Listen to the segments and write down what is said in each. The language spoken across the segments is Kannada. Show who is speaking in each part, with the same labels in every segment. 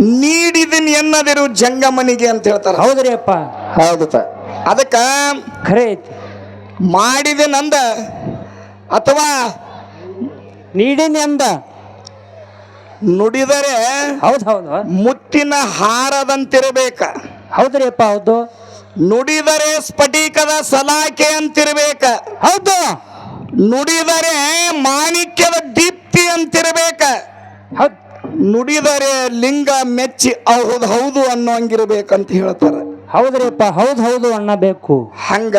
Speaker 1: ನೀಡಿದೀನಿ ಎನ್ನದಿರು ಜಂಗಮನಿಗೆ ಅಂತ ಹೇಳ್ತಾರ.
Speaker 2: ಹೌದ್ರಿ ಅಪ್ಪ.
Speaker 1: ಹೌದು ಅದಕ್ಕ
Speaker 2: ಖರೆ ಐತಿ.
Speaker 1: ಮಾಡಿದ ನಂದ ಅಥವಾ
Speaker 2: ನೀಡಿನಿ ಅಂದ
Speaker 1: ನುಡಿದರೆ
Speaker 2: ಹೌದು ಹೌದು.
Speaker 1: ಮುತ್ತಿನ ಹಾರದಂತಿರಬೇಕ.
Speaker 2: ಹೌದ್ರಿ ಅಪ್ಪ ಹೌದು.
Speaker 1: ನುಡಿದರೆ ಸ್ಫಟಿಕದ ಸಲಾಕೆ ಅಂತಿರಬೇಕ.
Speaker 2: ಹೌದು.
Speaker 1: ನುಡಿದರೆ ಮಾಣಿಕ್ಯದ ದೀಪ್ತಿ ಅಂತಿರಬೇಕ.
Speaker 2: ಹೌದ್.
Speaker 1: ನುಡಿದರೆ ಲಿಂಗ ಮೆಚ್ಚಿ ಹೌದು ಹೌದು ಅನ್ನೋ ಹಂಗಿರ್ಬೇಕಂತ
Speaker 2: ಹೇಳ್ತಾರೆ. ಹೌದ್ರಿಪ್ಪ ಹೌದ್ ಹೌದು ಅನ್ನಬೇಕು. ಬೇಕು
Speaker 1: ಹಂಗ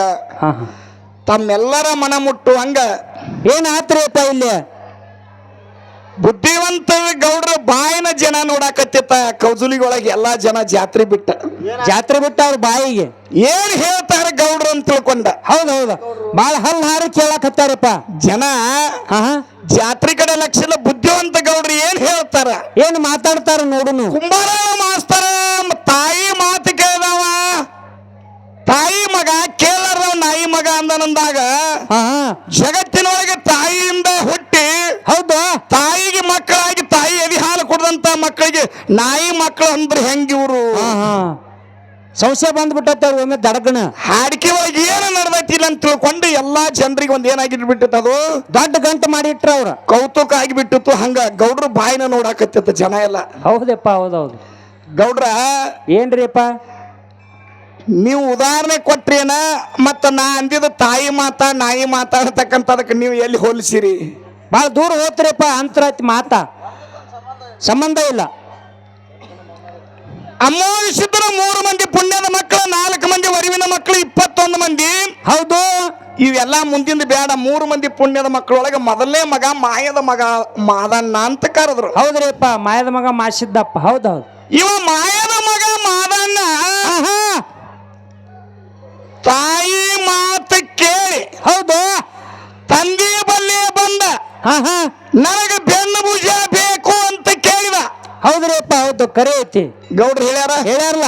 Speaker 1: ತಮ್ಮೆಲ್ಲರ ಮನ ಮುಟ್ಟುವಂಗ
Speaker 2: ಏನ್ ಆತ್ರಿ ಅಪ್ಪ ಇಲ್ಲಿ?
Speaker 1: ಬುದ್ಧಿವಂತ ಗೌಡ್ರ ಬಾಯಿನ ಜನ ನೋಡಾಕತ್ತಿತ್ತ ಕೌಜುಲಿಗೊಳಗೆ ಎಲ್ಲಾ ಜನ ಜಾತ್ರೆ ಬಿಟ್ಟ.
Speaker 2: ಜಾತ್ರೆ ಬಿಟ್ಟ ಅವ್ರ ಬಾಯಿಗೆ?
Speaker 1: ಏನ್ ಹೇಳ್ತಾರ ಗೌಡ್ರು ಅಂತ ತಿಳ್ಕೊಂಡ.
Speaker 2: ಹೌದ್ ಹೌದು. ಬಾಳ ಹಲ್ ಹಾರಿ ಕೇಳಕತ್ತಾರಪ್ಪ.
Speaker 1: ಜನ ಜಾತ್ರೆ ಕಡೆ ಲಕ್ಷಲ ಬುದ್ಧಿವಂತ ಗೌಡ್ರು ಏನ್ ಹೇಳ್ತಾರ?
Speaker 2: ಏನ್ ಮಾತಾಡ್ತಾರ ನೋಡುನು?
Speaker 1: ಕುಂಬಾರ ಮಾಸ್ತರ ತಾಯಿ ಮಾತು ಕೇಳ್ದವ. ತಾಯಿ ಮಗ ಕೇಳರ ನಾಯಿ ಮಗ ಅಂದನಂದಾಗ ಜಗತ್ತಿನೊಳಗೆ ತಾಯಿಯಿಂದ ಹುಟ್ಟಿ
Speaker 2: ಹೌದು.
Speaker 1: ತಾಯಿಗೆ ಮಕ್ಕಳಾಗಿ ತಾಯಿ ಎದಿ ಹಾಲು ಕುಡ್ದಂತ ಮಕ್ಕಳಿಗೆ ನಾಯಿ ಮಕ್ಕಳು ಅಂದ್ರೆ
Speaker 2: ಹೆಂಗಿವ್ರು ಸಂಶಯ ಬಂದ್ಬಿಟ್ಟತ್ತ ಒಮ್ಮೆ ದಡಗಣ.
Speaker 1: ಹಾಡಿಕೆ ಒಳಗೆ ಏನು ನಡೆದೈತಿಲ್ಲ ಅಂತ ತಿಳ್ಕೊಂಡು ಎಲ್ಲಾ ಜನರಿಗೆ ಒಂದ್ ಏನಾಗಿಟ್ಬಿಟ್ಟಿತ್ತು ಅದು?
Speaker 2: ದೊಡ್ಡ ಗಂಟು ಮಾಡಿಟ್ರ ಅವ್ರ.
Speaker 1: ಕೌತುಕ ಆಗಿಬಿಟ್ಟಿತ್ತು ಹಂಗ ಗೌಡ್ರ ಬಾಯಿನ ನೋಡಾಕತ್ತಿತ್ತು ಜನ ಎಲ್ಲ.
Speaker 2: ಹೌದಪ್ಪ ಹೌದೌದು.
Speaker 1: ಗೌಡ್ರ
Speaker 2: ಏನ್ರಿ ಅಪ್ಪ
Speaker 1: ನೀವು ಉದಾಹರಣೆ ಕೊಟ್ರೇನ ಮತ್ತ ನಾ ಅಂದಿದ ತಾಯಿ ಮಾತಾ ನಾಯಿ ಮಾತಾಡ್ತಕ್ಕಂಥದಕ್ಕೆ ನೀವು ಎಲ್ಲಿ ಹೋಲಿಸಿರಿ?
Speaker 2: ಭಾಳ ದೂರ ಹೋತ್ರಿಪ್ಪ ಅಂತರ ಮಾತಾ. ಸಂಬಂಧ ಇಲ್ಲ.
Speaker 1: ಅಮೋಹಿಸಿದ್ರ ಮೂರು ಮಂದಿ ಪುಣ್ಯದ ಮಕ್ಕಳು ನಾಲ್ಕು ಮಂದಿ ವರಿವಿನ ಮಕ್ಕಳು ಇಪ್ಪತ್ತೊಂದು ಮಂದಿ.
Speaker 2: ಹೌದು.
Speaker 1: ಇವೆಲ್ಲ ಮುಂದಿಂದ ಬೇಡ. ಮೂರು ಮಂದಿ ಪುಣ್ಯದ ಮಕ್ಕಳೊಳಗೆ ಮೊದಲನೇ ಮಗ ಮಾಯದ ಮಗ ಮಾದಣ್ಣ ಅಂತ ಕರೆದ್ರು.
Speaker 2: ಹೌದ್ರಿಪ್ಪ ಮಾಯದ ಮಗ ಮಾಸಿದ್ದಪ್ಪ. ಹೌದೌದು
Speaker 1: ಇವ ಮಾಯದ ಮಗ ಮಾದಣ್ಣ. ತಾಯಿ ಮಾತು ಕೇಳಿ.
Speaker 2: ಹೌದು.
Speaker 1: ತಂದೆ ಬಲ್ಲೆ ಬಂದ. ನನಗೆ ಬೆನ್ನು ಭುಜ ಬೇಕು ಅಂತ ಕೇಳಿದ.
Speaker 2: ಹೌದ್ರಿ ಅಪ್ಪ ಹೌದು ಕರೆ ಐತಿ.
Speaker 1: ಗೌಡ್ರು ಹೇಳ್ಯಾರ?
Speaker 2: ಹೇಳ್ಯಾರಲ್ಲ.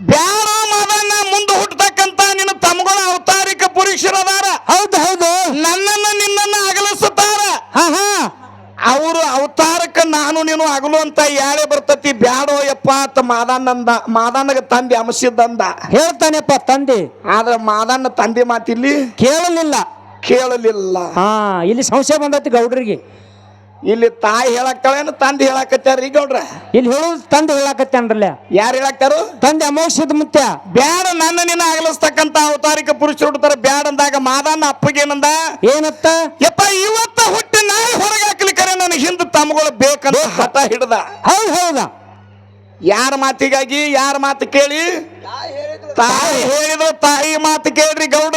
Speaker 1: ಬ್ಯಾರ ಮದನ ಮುಂದೆ ಹುಟ್ಟತಕ್ಕಂತ ನಿನ್ನ ತಮ್ಮಗಳ ಅವತಾರಿಕ ಪುರುಷರದಾರ.
Speaker 2: ಹೌದು ಹೌದು.
Speaker 1: ನನ್ನನ್ನ ನಿನ್ನನ್ನ ಅಗಲಿಸುತ್ತಾರ.
Speaker 2: ಹಾ ಹಾ.
Speaker 1: ಅವರು ಅವತಾರಕ್ಕೆ ನಾನು ನೀನು ಅಗಲು ಅಂತ ಯಾಳೆ ಬರ್ತತಿ. ಬ್ಯಾಡೋ ಯಪ್ಪ ಅಂತ ಮಾದಣ್ಣಂದ ಮಾದಣ್ಣಗ ತಂದೆ ಅಮಸಿದ್ದಂದ.
Speaker 2: ಹೇಳ್ತಾನೆಪ್ಪ ತಂದೆ.
Speaker 1: ಆದ್ರೆ ಮಾದಣ್ಣ ತಂದೆ ಮಾತಿಲ್ಲಿ
Speaker 2: ಕೇಳಲಿಲ್ಲ.
Speaker 1: ಕೇಳಲಿಲ್ಲ.
Speaker 2: ಹಾ ಇಲ್ಲಿ ಸಂಶಯ ಬಂದೈತಿ ಗೌಡ್ರಿಗೆ.
Speaker 1: ಇಲ್ಲಿ ತಾಯಿ ಹೇಳಕ್ತಾಳೇನು ತಂದೆ ರೀ ಗೌಡ್ರ?
Speaker 2: ಇಲ್ಲಿ ಹೇಳೋದು ತಂದೆ ಹೇಳಕತ್ತೇನ್ರಲ್ಲ
Speaker 1: ಯಾರು ಹೇಳಕ್ತಾರು?
Speaker 2: ತಂದೆ ಅಮೋಷದ ಮುಖ್ಯ
Speaker 1: ಬ್ಯಾಡ ನನ್ನ ನಿನ್ನ ಅಗಲಿಸ್ತಕ್ಕಂತ ಅವತಾರಿಕ ಪುರುಷರು ಹುಡ್ತಾರ. ಬ್ಯಾಡ ಅಂದಾಗ ಮಾದನ್ನ ಅಪ್ಪಗೇನಂದ
Speaker 2: ಏನತ್ತ?
Speaker 1: ಯಪ್ಪ ಇವತ್ತ ಹುಟ್ಟಿ ನಾಯಿ ಹೊರಗೆ ಹಾಕ್ಲಿಕ್ಕರೆ ನನಗೆ ಹಿಂದೆ ತಮ್ಗಳು ಬೇಕಂತ ಹಠ ಹಿಡ್ದ.
Speaker 2: ಹೌದು ಹೌದಾ.
Speaker 1: ಯಾರ ಮಾತಿಗಾಗಿ ಯಾರ ಮಾತು ಕೇಳಿ? ತಾಯಿ ಹೇಳಿದ್ರು. ತಾಯಿ ಮಾತು ಕೇಳ್ರಿ ಗೌಡ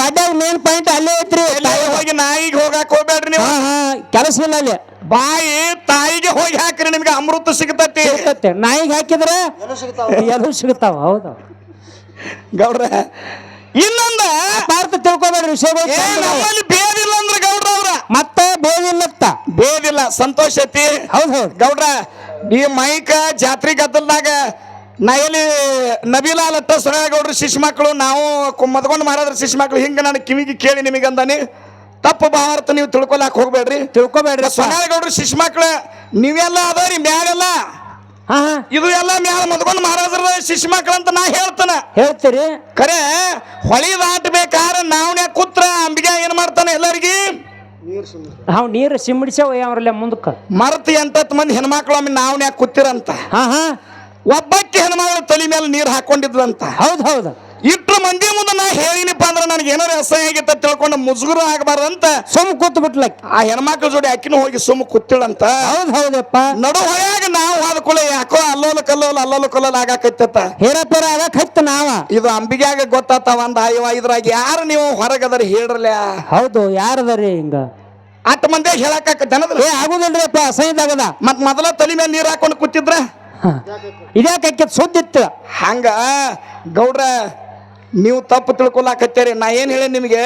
Speaker 2: ಬಡ್ಡಾಗ ಮೇನ್ ಪಾಯಿಂಟ್ ಅಲ್ಲೇ ಐತ್ರಿ.
Speaker 1: ಹೋಗಿ ನಾಯಿಗೆ ಹೋಗಾಕ್ ಹೋಗ್ಬೇಡ್ರಿ ನೀವು.
Speaker 2: ಕೆಲಸ ಇಲ್ಲ ಅಲ್ಲಿ.
Speaker 1: ಬಾಯಿ ತಾಯಿಗೆ ಹೋಗಿ ಹಾಕ್ರಿ ನಿಮ್ಗೆ ಅಮೃತ ಸಿಗ್ತತಿ.
Speaker 2: ಸಿಗ್ತತ್ತೆ ನಾಯಿಗೆ ಹಾಕಿದ್ರೆ ಎಲ್ಲೂ ಸಿಗ್ತಾವ. ಹೌದು.
Speaker 1: ಗೌಡ್ರ ಇನ್ನೊಂದ.
Speaker 2: ಭಾರತ ತಿಳ್ಕೊಬೇಡ್ರಿ
Speaker 1: ವಿಷಯ ಬೇದಿಲ್ಲ ಅಂದ್ರೆ ಗೌಡ್ರ ಅವ್ರ.
Speaker 2: ಮತ್ತೆ ಬೇದಿಲ್ಲತ್ತ
Speaker 1: ಬೇದಿಲ್ಲ ಸಂತೋಷ ಐತಿ.
Speaker 2: ಹೌದು ಹೌದು.
Speaker 1: ಗೌಡ್ರ ಈ ಮೈಕ ಜಾತ್ರೆ ಗದ್ದಲ್ದಾಗ ನಾ ಎಲ್ಲಿ ನಬೀಲಾಲ್ ಅಟ್ಟ ಗೌಡ್ರ ಶಿಶು ಮಕ್ಕಳು ನಾವು ಮದ್ಕೊಂಡು ಮಾರಾದ್ರ ಶಿಶು ಮಕ್ಕಳು ಹಿಂಗ ನಾನು ಕಿವಿಗೆ ಕೇಳಿ ನಿಮಗೆ ಅಂದಾನಿ ತಪ್ಪು ಭಾವಾರ್ಥ ನೀವು ತಿಳ್ಕೊಳಕ್ ಹೋಗ್ಬೇಡ್ರಿ.
Speaker 2: ತಿಳ್ಕೊಬೇಡ್ರಿ
Speaker 1: ಗೌಡ್ರು ಶಿಶು ಮಕ್ಕಳು ನೀವೆಲ್ಲ ಅದಾರಿ ಮ್ಯಾಲೆಲ್ಲ. ಇದು ಎಲ್ಲ ಮ್ಯಾಲ ಮದ್ಕೊಂಡು ಮಹಾರಾಜರ ಶಿಶು ಮಕ್ಕಳು ಅಂತ ನಾ ಹೇಳ್ತಾನೆ.
Speaker 2: ಹೇಳ್ತೀರಿ.
Speaker 1: ಖರೆ ಹೊಳಿ ದಾಟಬೇಕಾರ ನಾವ್ನ್ಯಾಗ ಕುತ್ರ ಅಂಬಿಗೆ ಏನ್ ಮಾಡ್ತಾನೆ ಎಲ್ಲರಿಗೆ?
Speaker 2: ನಾವು ನೀರು ಸಿಂಬಿಡಿಸೇವ ಅವ್ರಲ್ಲೇ ಮುಂದಕ್ಕೆ?
Speaker 1: ಮರತಿ ಅಂತ ಮಂದಿ ಹೆಣ್ಮಕ್ಳು ಒಮ್ಮೆ ನಾವ್ನ್ಯಾಗ ಕೂತಿರಂತ?
Speaker 2: ಹಾ ಹಾ.
Speaker 1: ಒಬ್ಬಕ್ಕೆ ಹೆಣ್ಮಗಳು ತಲೆ ಮೇಲೆ ನೀರು ಹಾಕೊಂಡಿದ್ರಂತ
Speaker 2: ಹೌದು ಹೌದು.
Speaker 1: ಇಟ್ಟು ಮಂದಿ ಮುಂದೆ ನಾ ಹೇಳಿನಪ್ಪ ಅಂದ್ರೆ ನನಗೆ ಏನಾರ ಅಸಹ್ಯ ಆಗಿತ್ತ ತಿಳ್ಕೊಂಡು ಮುಜುಗುರು ಆಗಬಾರ್ದಂತ.
Speaker 2: ಸುಮ್ ಕೂತ್ ಬಿಟ್ಲ
Speaker 1: ಆ ಹೆಣ್ಮಕ್ಳ ಜೋಡಿ ಅಕ್ಕಿನ ಹೋಗಿ ಸುಮ್ ಕೂತಿಳಂತ.
Speaker 2: ಹೌದು ಹೌದಪ್ಪ.
Speaker 1: ನಡು ಹೊಯಾಗ ನಾವು ಹಾದ್ಕೊಳ್ಳೆ ಯಾಕೋ ಅಲ್ಲೋಲ ಕಲ್ಲೋಲ ಅಲ್ಲೋಲ ಕಲ್ಲೋಲ ಆಗಾಕೈತತ್ತ.
Speaker 2: ಹೇರಪ್ಪರ ಆಗಾಕೈತ ಹತ್ತ ನಾವ.
Speaker 1: ಇದು ಅಂಬಿಗ್ಯಾಗ ಗೊತ್ತಾತ ಒಂದ ಅಯ್ಯವ ಇದ್ರಾಗ ಯಾರು ನೀವು ಹೊರಗದರ ಹೇಳ್ರಲ್ಲ
Speaker 2: ಹೌದು ಯಾರದರಿ ಹಿಂಗ?
Speaker 1: ಅಟ್ ಮಂದಿ ಹೇಳಕ್ಕ ಜನದ್ರ
Speaker 2: ಏ ಆಗುದಿಲ್ರಿ ಅಪ್ಪ ಅಸಹ್ಯದಾಗದ
Speaker 1: ಮತ್ ಮೊದಲ ತಲೆ ಮೇಲೆ ನೀರು ಹಾಕೊಂಡು ಕೂತಿದ್ರ?
Speaker 2: ಇದ್ಯಾಕೆ ಸುದ್ದಿತ್ತು
Speaker 1: ಹಂಗ ಗೌಡ್ರ ನೀವು ತಪ್ಪು ತಿಳ್ಕೊಲಾಕತ್ತೀರಿ ನಾ ಏನ್ ಹೇಳಿ ನಿಮಗೆ.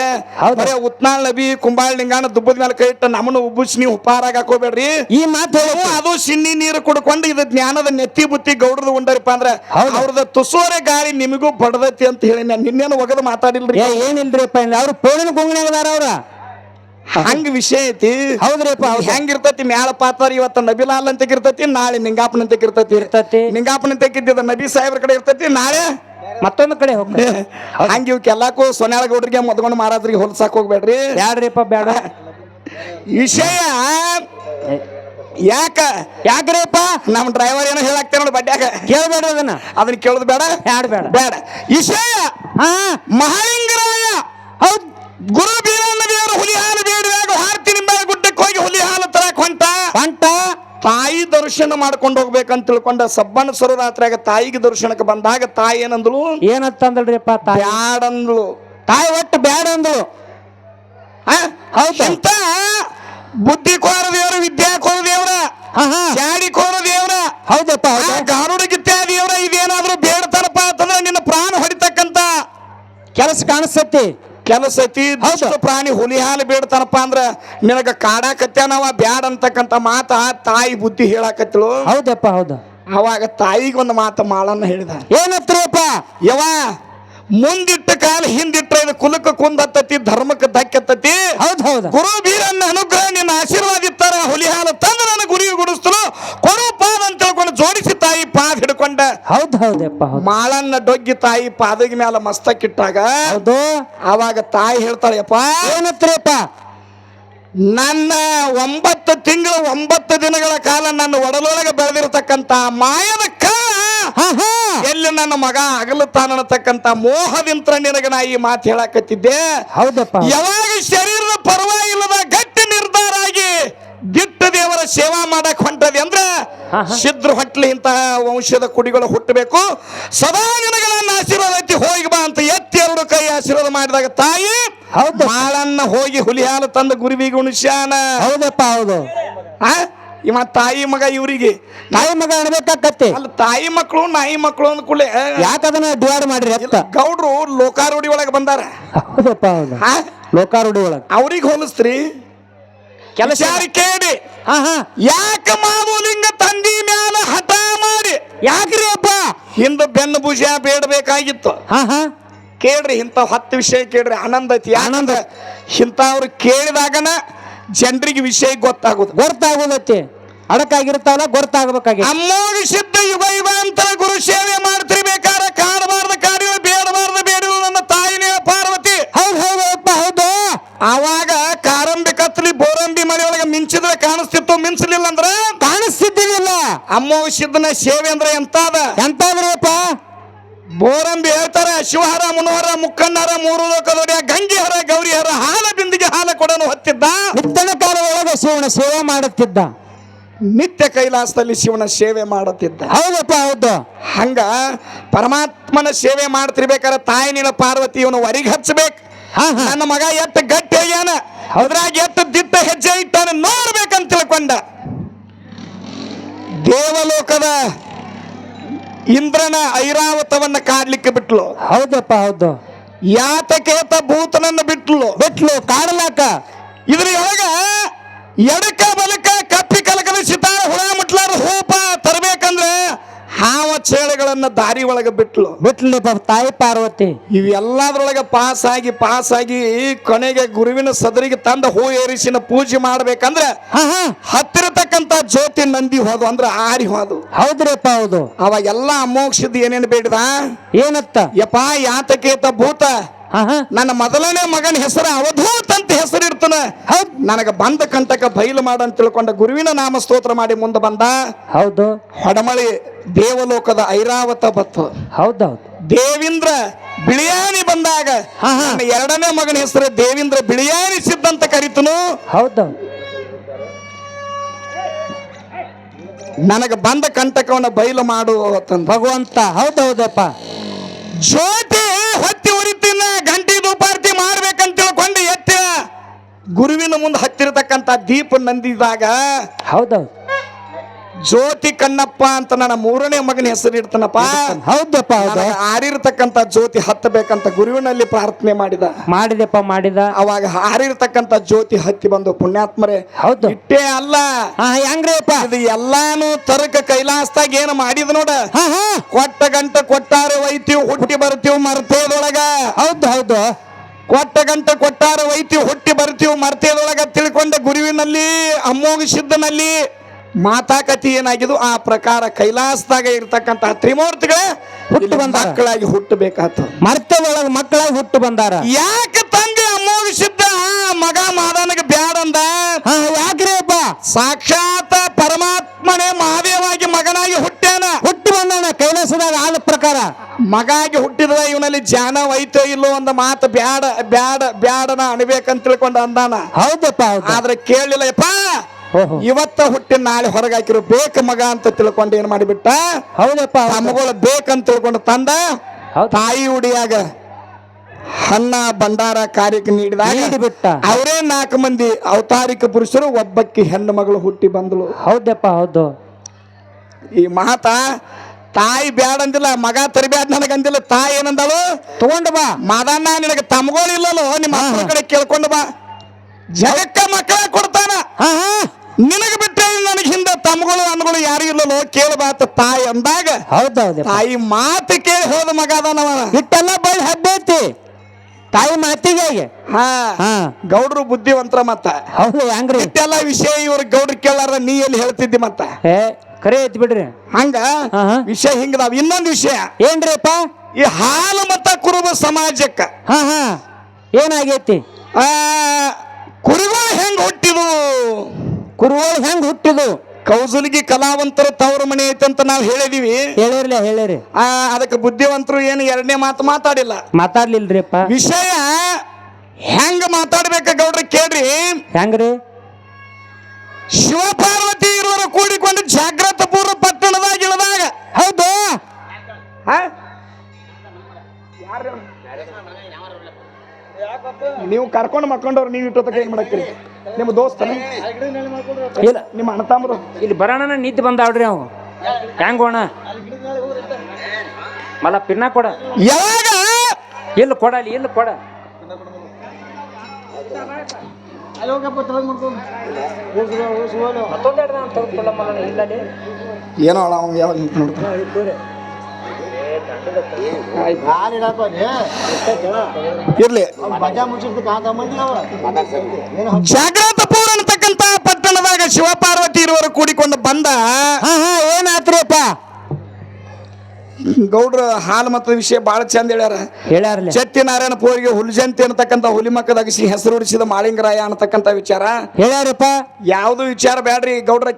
Speaker 1: ಬರೇ ಉತ್ನಾಳ್ ನಬಿ ಕುಂಬಾಳ್ ಲಿಂಗಾಣ ದುಬ್ಬದ ಮೇಲೆ ಕೈ ಇಟ್ಟು ನಮ್ಮನ್ನು ಉಬ್ಬಿಸಿ ನೀವು ಉಪಹಾರಾಗ ಹಾಕೋಬೇಡ್ರಿ.
Speaker 2: ಈ ಮಾತು
Speaker 1: ಅದು ಸಿನ್ನಿ ನೀರು ಕುಡ್ಕೊಂಡು ಇದು ಜ್ಞಾನದ ನೆತ್ತಿ ಬುತ್ತಿ ಗೌಡ್ರದು ಉಂಡರಿಪ್ಪ ಅಂದ್ರೆ. ಅವ್ರದ ತುಸೋರೆ ಗಾಳಿ ನಿಮಗೂ ಬಡದೈತಿ ಅಂತ ಹೇಳಿ ನಾನು ನಿನ್ನೇನು ಒಗದು ಮಾತಾಡಿಲ್ರಿ?
Speaker 2: ಏನಿಲ್ರಿಪ್ಪ ಅವ್ರು ಪೋಳಿನ ಗುಂಗಣಿ ಅದಾರ ಅವ್ರ.
Speaker 1: ಹಂಗ ವಿಷಯ ಐತಿ.
Speaker 2: ಹೌದ್ರಿಪ್ಪ ಹೌದು.
Speaker 1: ಹೆಂಗಿರ್ತತಿ ಮ್ಯಾಲ ಪಾತ್ರ ಇವತ್ತ ನಬಿಲಾಲ್ ಅಂತ ಇರ್ತತಿ ನಾಳೆ ನಿಂಗಾಪನ ಅಂತ ಇರ್ತತಿ
Speaker 2: ಇರ್ತತಿ.
Speaker 1: ನಿಂಗಾಪನ ಅಂತ ಇದ್ದಿದ್ದ ನಬಿ ಸಾಹೇಬ್ರ ಕಡೆ ಇರ್ತತಿ ನಾಳೆ
Speaker 2: ಮತ್ತೊಂದು ಕಡೆ ಹೋಗ್ತೇವೆ
Speaker 1: ಹಂಗ ಇವಕ್ಕೆಲ್ಲಕ್ಕೂ ಸೊನ್ಯಾಳ ಗೌಡ್ರಿಗೆ ಮದ್ಕೊಂಡು ಮಾರಾದ್ರಿಗೆ ಹೊಲ್ಸಾಕ್ ಹೋಗ್ಬೇಡ್ರಿ.
Speaker 2: ಬ್ಯಾಡ್ರಿಪ್ಪ ಬೇಡ
Speaker 1: ವಿಷಯ ಯಾಕ?
Speaker 2: ಯಾಕ್ರಿಪ್ಪ?
Speaker 1: ನಮ್ ಡ್ರೈವರ್ ಏನೋ ಹೇಳಾಕ್ತೇವೆ ನೋಡಿ ಬಡ್ಡ್ಯಾಗ
Speaker 2: ಕೇಳಬೇಡ ಅದನ್ನ.
Speaker 1: ಅದನ್ನ ಕೇಳೋದು ಬೇಡ?
Speaker 2: ಬ್ಯಾಡ ಬೇಡ
Speaker 1: ಬೇಡ ವಿಷಯ
Speaker 2: ಹಾ.
Speaker 1: ಮಹಾಲಿಂಗರಾಯ.
Speaker 2: ಹೌದ್.
Speaker 1: ಗುರು ಬೀರಣ್ಣ ದೇವರು ಹುಲಿ ಹಾಲು ಬೇಡುವಾಗ ಹಾರ್ತಿ ನಿಂಬೆ ಗುಡ್ಡಕ್ಕೆ ಹೋಗಿ ಹುಲಿ ಹಾಲು ತರಕ್ ಹೊಂಟ.
Speaker 2: ಹೊಂಟ.
Speaker 1: ತಾಯಿ ದರ್ಶನ ಮಾಡ್ಕೊಂಡು ಹೋಗ್ಬೇಕಂತ ತಿಳ್ಕೊಂಡ ಸಬ್ಬಣ್ಣ ರಾತ್ರಿಯಾಗ ತಾಯಿಗೆ ದರ್ಶನಕ್ಕೆ ಬಂದಾಗ ತಾಯಿ ಏನಂದ್ಲು?
Speaker 2: ಏನತ್ತಂದ್ರಿಪ್ಪ ತಾಯಿ?
Speaker 1: ಬ್ಯಾಡಂದ್ಳು
Speaker 2: ತಾಯಿ ಒಟ್ಟು ಬ್ಯಾಡ ಅಂದಳು
Speaker 1: ಆ?
Speaker 2: ಹೌದು.
Speaker 1: ಇಂಥ ಬುದ್ಧಿ ಕೋರ ದೇವ್ರ ವಿದ್ಯಾ ಕೋರ ದೇವ್ರ ಶಾಡಿ ಕೋರ ದೇವ್ರ.
Speaker 2: ಹೌದಪ್ಪ ಹೌದು.
Speaker 1: ಗಾರುಡ ಗಿತ್ತೆ ದೇವ್ರ ಇದೇನಾದ್ರೂ ಬೇಡ್ತಾರಪ್ಪ ಅಂತಂದ್ರೆ ನಿನ್ನ ಪ್ರಾಣ ಹೊಡಿತಕ್ಕಂತ.
Speaker 2: ಕೆಲಸ ಕಾಣಿಸ್ತತಿ.
Speaker 1: ಕೆಲಸ ಐತಿ ದುಷ್ಟ ಪ್ರಾಣಿ ಹುಲಿ ಹಾಲು ಬೇಡ್ತಾನಪ್ಪ ಅಂದ್ರ ನಿನಗ ಕಾಡಾಕತ್ಯಾನವ ಬ್ಯಾಡ ಅಂತಕ್ಕಂತ ಮಾತ ತಾಯಿ ಬುದ್ಧಿ ಹೇಳಾಕತ್ತಳು.
Speaker 2: ಹೌದಪ್ಪ ಹೌದು.
Speaker 1: ಅವಾಗ ತಾಯಿಗೆ ಒಂದು ಮಾತು ಮಾಳನ್ನ ಹೇಳಿದ.
Speaker 2: ಏನತ್ರಪ್ಪ
Speaker 1: ಯವ ಮುಂದಿಟ್ಟ ಕಾಲ ಹಿಂದಿಟ್ಟ ಇದು ಕುಲಕ್ಕೆ ಕುಂದತ್ತತಿ ಧರ್ಮಕ್ಕೆ ದಕ್ಕತ್ತತಿ
Speaker 2: ಹೌದು ಹೌದು.
Speaker 1: ಗುರು ಬೀರನ್ನ ಅನುಗ್ರಹ ನಿನ್ನ ಆಶೀರ್ವಾದ ಇತ್ತಾರ. ಹುಲಿ ಹಾಲು ತಂದು ನನ್ನ ಗುರಿ ಗುಡಿಸ್ತಲು ಕೊಡು ಪಾದ ಅಂತ ತಿಳ್ಕೊಂಡು ಜೋಡಿಸಿ ತಾಯಿ ಪಾದ ಹಿಡ್ಕೊಂಡ
Speaker 2: ಹೌದ್ ಹೌದಪ್ಪ ಹೌದು.
Speaker 1: ಮಾಳನ್ನ ಡೊಗ್ಗಿ ತಾಯಿ ಪಾದಗಿ ಮ್ಯಾಲ ಮಸ್ತಕ್ಕಿಟ್ಟಾಗ
Speaker 2: ಹೌದು.
Speaker 1: ಅವಾಗ ತಾಯಿ ಹೇಳ್ತಾಳೆಯಪ್ಪ
Speaker 2: ಏನತ್ರಿಯಪ್ಪ?
Speaker 1: ನನ್ನ ಒಂಬತ್ತು ತಿಂಗಳು ಒಂಬತ್ತು ದಿನಗಳ ಕಾಲ ನನ್ನ ಒಡಲೊಳಗೆ ಬೆಳೆದಿರತಕ್ಕಂತ ಮಾಯದ ಕಾಲ ಎಲ್ಲಿ ನನ್ನ ಮಗ ಅಗಲುತ್ತಾನತಕ್ಕಂತ ಮೋಹದಿಂತ್ರ ನಿನಗೆ ನಾ ಈ ಮಾತು ಹೇಳಕತ್ತಿದ್ದೆ.
Speaker 2: ಹೌದಪ್ಪ. ಹೌದು.
Speaker 1: ಯಾವಾಗ ಶರೀರದ ಪರವಾಗಿಲ್ಲದ ಗಟ್ಟಿ ನಿರ್ಧಾರ ಆಗಿ ದಿಟ್ಟ ದೇವರ ಸೇವಾ ಮಾಡಕ್ ಹೊಂಟದೆ ಅಂದ್ರ. ಸಿದ್ರ ಹೊಟ್ಲಿ ಇಂತಹ ವಂಶದ ಕುಡಿಗಳು ಹುಟ್ಟಬೇಕು. ಸದಾ ದಿನಗಳನ್ನ ಆಶೀರ್ವಾದ ಐತಿ ಹೋಗಿ ಬಾ ಅಂತ ಎತ್ತಿ ಎರಡು ಕೈ ಆಶೀರ್ವಾದ ಮಾಡಿದಾಗ ತಾಯಿ
Speaker 2: ಹೌದು.
Speaker 1: ಮಾಳನ್ನ ಹೋಗಿ ಹುಲಿ ಹಾಲು ತಂದ ಗುರುವಿ ಗುಣಶಾನ
Speaker 2: ಹೌದಪ್ಪ ಹೌದು.
Speaker 1: ಆ? ಇವ ತಾಯಿ ಮಗ ಇವರಿಗೆ.
Speaker 2: ತಾಯಿ ಮಗ ಅನ್ಬೇಕಾಕತ್ತೆ.
Speaker 1: ಅಲ್ಲಿ ತಾಯಿ ಮಕ್ಕಳು ನಾಯಿ ಮಕ್ಕಳು ಅಂದ ಕೂಡಲೇ.
Speaker 2: ಯಾಕದನ್ನ ಡಿವೈಡ್ ಮಾಡ್ರಿ
Speaker 1: ಗೌಡ್ರು ಲೋಕಾರೂಢಿ ಒಳಗೆ ಬಂದಾರ.
Speaker 2: ಹೌದಪ್ಪ? ಲೋಕಾರೂಢಿ ಒಳಗೆ.
Speaker 1: ಅವ್ರಿಗೆ ಹೋಲಿಸ್ತ್ರಿ.
Speaker 2: ಕೆಲಸ
Speaker 1: ಕೇಳಿ.
Speaker 2: ಹಾ ಹಾ.
Speaker 1: ಯಾಕ ಮಾಮೂಲಿಂಗ ತಂದಿ ಮ್ಯಾಲ ಹಠ ಮಾಡಿ?
Speaker 2: ಯಾಕ್ರಿ ಅಪ್ಪ?
Speaker 1: ಹಿಂದ ಬೆನ್ನು ಭುಜ ಬೇಡಬೇಕಾಗಿತ್ತು
Speaker 2: ಹಾ ಹಾ.
Speaker 1: ಕೇಳ್ರಿ ಇಂಥ ಹತ್ತು ವಿಷಯ ಕೇಳ್ರಿ. ಆನಂದ ಐತಿ. ಆನಂದ ಇಂಥವ್ರು ಕೇಳಿದಾಗನ ಜನರಿಗೆ ವಿಷಯ ಗೊತ್ತಾಗುದು.
Speaker 2: ಗೊತ್ತಾಗೋದತ್ತಿ ಅಡಕಾಗಿರ್ತಾವಲ್ಲ ಗೊತ್ತಾಗಬೇಕಾಗಿ
Speaker 1: ಅಮ್ಮೋಗಿ ಸಿದ್ಧ ಯುಗ ಯುಗಾಂತರ ಗುರು ಸೇವೆ ಮಾಡ್ತಿರ್ಬೇಕಾರ ಕಾಡಬಾರ್ದ ಕಾಡಿಗಳು ಬೇಡಬಾರ್ದ ಬೇಡಿಗಳು ನನ್ನ ತಾಯಿನೇ ಪಾರ್ವತಿ
Speaker 2: ಹೌದು ಹೌದಪ್ಪ ಹೌದು
Speaker 1: ಆವಾಗ ಕಾರಂಬಿ ಕತ್ಲಿ ಬೋರಂಬಿ ಮನೆಯೊಳಗೆ ಮಿಂಚಿದ್ರೆ ಕಾಣಿಸ್ತಿತ್ತು ಮಿಂಚಲಿಲ್ಲ ಅಂದ್ರ
Speaker 2: ಕಾಣಿಸ್ತಿದ್ದಿಲ್ಲ
Speaker 1: ಸೇವೆ ಅಂದ್ರೆ ಎಂತಾದ?
Speaker 2: ಎಂತಾದ್ರಿಪ್ಪ
Speaker 1: ಬೋರಂಬಿ ಹೇಳ್ತಾರೆ ಶಿವಹರ ಮುನೋಹರ ಮುಕ್ಕಣ್ಣರ ಮೂರು ಲೋಕದೊಡೆಯ ಗಂಗಿಹರ ಗೌರಿಹರ ಹಾಲ ಬಿಂದಿಗೆ ಹಾಲ ಕೊಡನು ಹೊತ್ತಿದ್ದ?
Speaker 2: ನಿತ್ತನ ಕಾಲ ಒಳಗ ಶಿವನ ಸೇವೆ ಮಾಡುತ್ತಿದ್ದ.
Speaker 1: ನಿತ್ಯ ಕೈಲಾಸದಲ್ಲಿ ಶಿವನ ಸೇವೆ ಮಾಡುತ್ತಿದ್ದ.
Speaker 2: ಹೌದಪ್ಪ ಹೌದು.
Speaker 1: ಹಂಗ ಪರಮಾತ್ಮನ ಸೇವೆ ಮಾಡ್ತಿರ್ಬೇಕಾದ್ರೆ ತಾಯಿ ನೀಳ ಪಾರ್ವತಿ ಇವನು ಹೊರಗೆ ಹಚ್ಚಬೇಕು ನನ್ನ ಮಗ ಎತ್ತ ಗಟ್ಟಿ ಆಗ್ಯಾನ ಅದ್ರಾಗ ಎತ್ತ ದಿಟ್ಟ ಹೆಜ್ಜೆ ಇಟ್ಟಾನ ನೋಡ್ಬೇಕಂತ ತಿಳ್ಕೊಂಡ. ದೇವಲೋಕದ ಇಂದ್ರನ ಐರಾವತವನ್ನ ಕಾಡ್ಲಿಕ್ಕೆ ಬಿಟ್ಲು.
Speaker 2: ಹೌದಪ್ಪ ಹೌದು.
Speaker 1: ಯಾತಕೇತ ಭೂತನನ್ನ ಬಿಟ್ಲು.
Speaker 2: ಬಿಟ್ಲು ಕಾಡಲಾಕ.
Speaker 1: ಇದ್ರೊಳಗ ಎಡಕ ಬಲಕ ಕಪ್ಪಿ ಕಲಕದ ಸಿತಾರ ಹುಳ ಹಾವ ಚೇಳುಗಳನ್ನ ದಾರಿ ಒಳಗೆ ಬಿಟ್ಲು?
Speaker 2: ಬಿಟ್ಲಿ ತಾಯಿ ಪಾರ್ವತಿ.
Speaker 1: ಇವೆಲ್ಲದ್ರೊಳಗೆ ಪಾಸ್ ಆಗಿ ಪಾಸ್ ಆಗಿ ಕೊನೆಗೆ ಗುರುವಿನ ಸದರಿಗೆ ತಂದ ಹೂ ಏರಿಸಿನ ಪೂಜೆ ಮಾಡ್ಬೇಕಂದ್ರೆ ಹತ್ತಿರತಕ್ಕಂತ ಜ್ಯೋತಿ ನಂದಿ ಹೋದು ಅಂದ್ರೆ ಆರಿ ಹೋದು.
Speaker 2: ಹೌದ್ರಪ್ಪ ಹೌದು.
Speaker 1: ಅವಾಗೆಲ್ಲ ಅಮೋಕ್ಷದ ಏನೇನು ಬೇಡದ?
Speaker 2: ಏನತ್ತ?
Speaker 1: ಯಪ್ಪ ಯಾತಕೇತ ಭೂತ. ನನ್ನ ಮೊದಲನೇ ಮಗನ ಹೆಸರು ಅವಧೂತ್ ಅಂತ ಹೆಸರಿಡ್ತಾನ
Speaker 2: ಹೌದ್.
Speaker 1: ನನಗ ಬಂದ ಕಂಟಕ ಬಯಲು ಮಾಡಂತ ತಿಳ್ಕೊಂಡ ಗುರುವಿನ ನಾಮ ಸ್ತೋತ್ರ ಮಾಡಿ ಮುಂದೆ ಬಂದ.
Speaker 2: ಹೌದು.
Speaker 1: ಹೊಡಮಳಿ ದೇವಲೋಕದ ಐರಾವತ ಬತ್ತು.
Speaker 2: ಹೌದೌದು.
Speaker 1: ದೇವಿಂದ್ರ ಬಿಳಿಯಾನಿ ಬಂದಾಗ ಎರಡನೇ ಮಗನ ಹೆಸರು ದೇವಿಂದ್ರ ಬಿಳಿಯಾನಿ ಸಿದ್ಧಂತ ಕರಿತನು.
Speaker 2: ಹೌದೌದು.
Speaker 1: ನನಗೆ ಬಂದ ಕಂಟಕವನ್ನ ಬಯಲು ಮಾಡು ಅಂತಂದ
Speaker 2: ಭಗವಂತ ಹೌದೌದಪ್ಪ.
Speaker 1: ಜ್ಯೋತಿ ಹೊತ್ತಿ ಉರಿತಿನ ಗಂಟಿ ಧೂಪಾರ್ತಿ ಮಾಡ್ಬೇಕಂತ ತಿಳ್ಕೊಂಡು ಎತ್ತ ಗುರುವಿನ ಮುಂದೆ ಹತ್ತಿರತಕ್ಕಂತ ದೀಪ ನಂದಿದಾಗ
Speaker 2: ಹೌದೌದು
Speaker 1: ಜ್ಯೋತಿ ಕಣ್ಣಪ್ಪ ಅಂತ ನನ್ನ ಮೂರನೇ ಮಗನ ಹೆಸರು ಇಡ್ತಾನಪ್ಪ.
Speaker 2: ಹೌದಪ್ಪ ಹೌದು.
Speaker 1: ನನಗೆ ಆರಿರ್ತಕ್ಕಂತ ಜ್ಯೋತಿ ಹತ್ತಬೇಕಂತ ಗುರುವಿನಲ್ಲಿ ಪ್ರಾರ್ಥನೆ ಮಾಡಿದ.
Speaker 2: ಮಾಡಿದೆಪ್ಪ ಮಾಡಿದ.
Speaker 1: ಅವಾಗ ಹಾರಿರ್ತಕ್ಕಂತ ಜ್ಯೋತಿ ಹತ್ತಿ ಬಂದು ಪುಣ್ಯಾತ್ಮರೇ
Speaker 2: ಹೌದು.
Speaker 1: ಇಟ್ಟೇ ಅಲ್ಲ.
Speaker 2: ಆ ಹೆಂಗ್ರಿಪ್ಪ
Speaker 1: ಇದು ಎಲ್ಲಾನು ತರಕ ಕೈಲಾಸದಾಗ ಏನು ಮಾಡಿದ ನೋಡ.
Speaker 2: ಹಾ ಹಾ.
Speaker 1: ಕೊಟ್ಟ ಗಂಟ ಕೊಟ್ಟಾರೆ ಒಯ್ತೀವಿ ಹುಟ್ಟಿ ಬರ್ತೀವಿ ಮರ್ತೇದೊಳಗ.
Speaker 2: ಹೌದು ಹೌದು.
Speaker 1: ಕೊಟ್ಟ ಗಂಟೆ ಕೊಟ್ಟಾರ ಒಯ್ತೀವಿ ಹುಟ್ಟಿ ಬರ್ತೀವಿ ಮರ್ತೇದೊಳಗ ತಿಳ್ಕೊಂಡ ಗುರುವಿನಲ್ಲಿ ಅಮ್ಮೋಗ ಸಿದ್ಧನಲ್ಲಿ ಮಾತಾಕತಿ ಏನಾಗಿದ್ದು ಆ ಪ್ರಕಾರ ಕೈಲಾಸದಾಗ ಇರ್ತಕ್ಕಂತಹ ತ್ರಿಮೂರ್ತಿಗಳ
Speaker 2: ಹುಟ್ಟು ಬಂದ.
Speaker 1: ಮಕ್ಕಳಾಗಿ ಹುಟ್ಟಬೇಕಾತ ಬೇಕಾತು.
Speaker 2: ಮರ್ತದೊಳಗ ಮಕ್ಕಳಾಗಿ ಹುಟ್ಟು ಬಂದಾರ.
Speaker 1: ಯಾಕೆ ತಂದೆ ಅಮ್ಮೋಗ ಸಿದ್ಧ? ಮಗ ಮಾದನಿಗೆ ಬ್ಯಾಡಂದ?
Speaker 2: ಹಾ ಯಾಕ್ರಿ ಅಪ್ಪ?
Speaker 1: ಸಾಕ್ಷಾತ್ ಪರಮಾತ್ಮನೇ ಮಹಾದೇವಾಗಿ
Speaker 2: ಪ್ರಕಾರ
Speaker 1: ಮಗಾಗಿ ಹುಟ್ಟಿದ ಇವನಲ್ಲಿ ಜ್ಞಾನ ಐತೋ ಇಲ್ಲೋ ಒಂದು ಮಾತು ಬ್ಯಾಡ ಬ್ಯಾಡ ಬ್ಯಾಡನ ಅಣಬೇಕಂತ ತಿಳ್ಕೊಂಡು ಅಂದಾನ.
Speaker 2: ಹೌದಪ್ಪ
Speaker 1: ಆದ್ರೆ ಕೇಳಲಿಲ್ಲ ಯಪ್ಪ ಇವತ್ತ ಹುಟ್ಟಿ ನಾಳೆ ಹೊರಗಾಕಿರು ಹಾಕಿರೋ ಬೇಕ ಮಗ ಅಂತ ತಿಳ್ಕೊಂಡು ಏನ್ ಮಾಡಿಬಿಟ್ಟ?
Speaker 2: ಹೌದಪ್ಪ
Speaker 1: ಮಗಳು ಬೇಕಂತ ತಿಳ್ಕೊಂಡು ತಂದ? ತಾಯಿ ಉಡಿಯಾಗ ಹಣ್ಣ ಭಂಡಾರ ಕಾರ್ಯಕ್ಕೆ ನೀಡಿದಾಗ
Speaker 2: ನೀಡಿಬಿಟ್ಟ.
Speaker 1: ಅವರೇ ನಾಲ್ಕು ಮಂದಿ ಅವತಾರಿಕ ಪುರುಷರು ಒಬ್ಬಕ್ಕೆ ಹೆಣ್ಣು ಮಗಳು ಹುಟ್ಟಿ ಬಂದಳು.
Speaker 2: ಹೌದಪ್ಪ ಹೌದು.
Speaker 1: ಈ ಮಾತ ತಾಯಿ ಬ್ಯಾಡ ಅಂದಿಲ್ಲ ಮಗ ನನಗೆ ನನಗಂದಿಲ್ಲ ತಾಯಿ ಏನಂದಳು?
Speaker 2: ತಗೊಂಡು ಬಾ.
Speaker 1: ಮಾದಣ್ಣ ನಿನಗೆ ತಮ್ಗಳಿಲ್ಲಲ್ಲೋ ನಿಮ್ಮ ಅಪ್ಪನ ಕಡೆ ಕೇಳ್ಕೊಂಡು ಬಾ. ಜಗಕ್ಕ ಮಕ್ಕಳ ಕೊಡ್ತಾನ. ನಿನಗೆ ಬಿಟ್ಟೆ ನನಗೆ ಹಿಂದೆ ತಮ್ಗಳು ಅನ್ಗಳು ಯಾರು ಇಲ್ಲಲ್ಲೋ ಕೇಳಬಾತ ತಾಯಿ ಅಂದಾಗ
Speaker 2: ಹೌದೌದು.
Speaker 1: ತಾಯಿ ಮಾತು ಕೇಳಿ ಹೋದ ಮಗ ಅದನವ.
Speaker 2: ಇಟ್ಟೆಲ್ಲ ಬಳಿ ಹಬ್ಬೈತಿ. ತಾಯಿ ಮಾತಿಗೆ
Speaker 1: ಹಾ.
Speaker 2: ಹಾ.
Speaker 1: ಗೌಡ್ರು ಬುದ್ಧಿವಂತರ ಮತ್ತ.
Speaker 2: ಹೌದು ಹೆಂಗ್ರಿ.
Speaker 1: ಇಷ್ಟೆಲ್ಲ ವಿಷಯ ಇವ್ರ ಗೌಡ್ರು ಕೇಳಾರ ನೀ ಎಲ್ಲಿ ಹೇಳ್ತಿದ್ದಿ ಮತ್ತ?
Speaker 2: ಕರೆ ಐತಿ ಬಿಡ್ರಿ.
Speaker 1: ಹಂಗ. ವಿಷಯ ಹಿಂಗದಾವ ಇನ್ನೊಂದು ವಿಷಯ.
Speaker 2: ಏನ್ರಿಪ್ಪ?
Speaker 1: ಈ ಹಾಲು ಮತ್ತ ಕುರುಬ ಸಮಾಜಕ್ಕ.
Speaker 2: ಹಾ ಹಾ. ಏನಾಗೈತಿ?
Speaker 1: ಆ ಕುರಿಗಳು ಹೆಂಗ್ ಹುಟ್ಟಿದು
Speaker 2: ಕುರುಗಳು ಹೆಂಗ್ ಹುಟ್ಟಿದು
Speaker 1: ಕೌಸಲಿಗೆ ಕಲಾವಂತರ ತವರ ಮನೆ ಐತೆ ಅಂತ ನಾವು ಹೇಳಿದೀವಿ.
Speaker 2: ಹೇಳಿರ್ಲಿ ಹೇಳಿರಿ.
Speaker 1: ಆ, ಅದಕ್ಕೆ ಬುದ್ಧಿವಂತರು ಏನು ಎರಡನೇ ಮಾತು ಮಾತಾಡಿಲ್ಲ.
Speaker 2: ಮಾತಾಡ್ಲಿಲ್ರಿಪ್ಪ.
Speaker 1: ವಿಷಯ ಹೆಂಗ ಮಾತಾಡ್ಬೇಕ ಗೌಡ್ರಿ ಕೇಳ್ರಿ.
Speaker 2: ಹೆಂಗ್ರಿ?
Speaker 1: ಶಿವಪಾರ್ವತಿ ಇರುವ ಕೂಡಿಕೊಂಡು ಜಾಗ
Speaker 2: ಹೌದು?
Speaker 1: ನೀವು ಕರ್ಕೊಂಡು ಮಕ್ಕೊಂಡವ್ರು ನೀವು ಇಟ್ಟೊತ್ತಕ್ಕೆ ಏನ್ ಮಾಡಕ್ತೀರಿ ನಿಮ್ಮ ದೋಸ್ತನ?
Speaker 2: ಇಲ್ಲ
Speaker 1: ನಿಮ್ಮ ಅಣ್ಣ ತಮ್ಮರು?
Speaker 2: ಇಲ್ಲಿ ಬರೋಣ ನಿದ್ದೆ ಬಂದಾವ್ರಿ ಅವ್. ಹೆಂಗ್ ಹೋಣ? ಮಲ್ಲ ಪಿನ್ನ ಕೊಡ.
Speaker 1: ಯಾವಾಗ?
Speaker 2: ಇಲ್ಲಿ ಕೊಡ ಅಲ್ಲಿ ಇಲ್ಲಿ ಕೊಡ? ಮತ್ತೊಂದೆರಡು ನಾನು ತೆಗೆದುಕೊಳ್ಳ ಮಲ್ಲ ಇಲ್ಲ.
Speaker 1: ಏನೋ ಅಳ ಅವ್ನು ಯಾವಾಗ ನಿಂತ್ ನೋಡ್ತಾನೆ. ಇರ್ಲಿ. ಜಾಗ್ರತ ಪೂರ್ ಅಂತಕ್ಕಂತ ಪಟ್ಟಣದಾಗ ಶಿವಪಾರ್ವತಿ ಇರುವರು ಕೂಡಿಕೊಂಡು ಬಂದ.
Speaker 2: ಹಾ ಹಾ ಏನಾತ್ರಿಪ್ಪ
Speaker 1: ಗೌಡ್ರ ಹಾಲು ಮತ್ತ ವಿಷಯ ಬಹಳ ಚಂದ ಹೇಳ್ಯಾರ.
Speaker 2: ಹೇಳ್ಯಾರ
Speaker 1: ಚತ್ತಿ ನಾರಾಯಣ ಪೋರಿಗೆ ಹುಲಿಜಂತಿ ಅನ್ನತಕ್ಕಂಥ ಹುಲಿ ಮಕ್ಕದಾಗಿಸಿ ಹೆಸರು ಉಡಿಸಿದ ಮಾಳಿಂಗರಾಯ ಅನ್ನತಕ್ಕಂಥ ವಿಚಾರ.
Speaker 2: ಹೇಳ್ಯಾರಪ್ಪ.
Speaker 1: ಯಾವುದು ವಿಚಾರ ಬ್ಯಾಡ್ರಿ ಗೌಡ್ರ?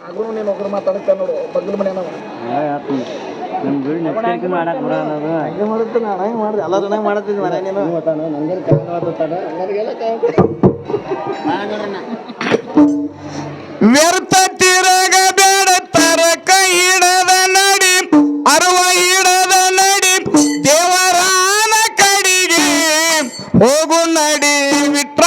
Speaker 1: ಮಗನು ನೀನು ಒಬ್ಬರು ಮಾತಾಡ್ತಾ ನೋಡು ಬಗ್ಲ ಮನೆಯವ
Speaker 2: ನಮ್ ಜೋಡಿ ನೆಚ್ಚಿಗೆ ಮಾಡಕ್ ಬರ ಅನ್ನೋದು
Speaker 1: ಹಂಗೆ ಮಾಡುತ್ತೆ ನಾನು ಹಂಗೆ ಮಾಡಿದೆ. ಎಲ್ಲ ಚೆನ್ನಾಗಿ ಮಾಡತ್ತಿದ್ದೆ ಮನೆ ನೀನು. ವ್ಯರ್ಥ ತಿರಗ ಬೇಡ ಕೈ ಹಿಡದ ನಡಿ ಅರುವ ಹಿಡದ ನಡಿ ದೇವರಾನ ಕಡಿಗೆ ಹೋಗು ನಡಿ ವಿಟ್ರಾಯ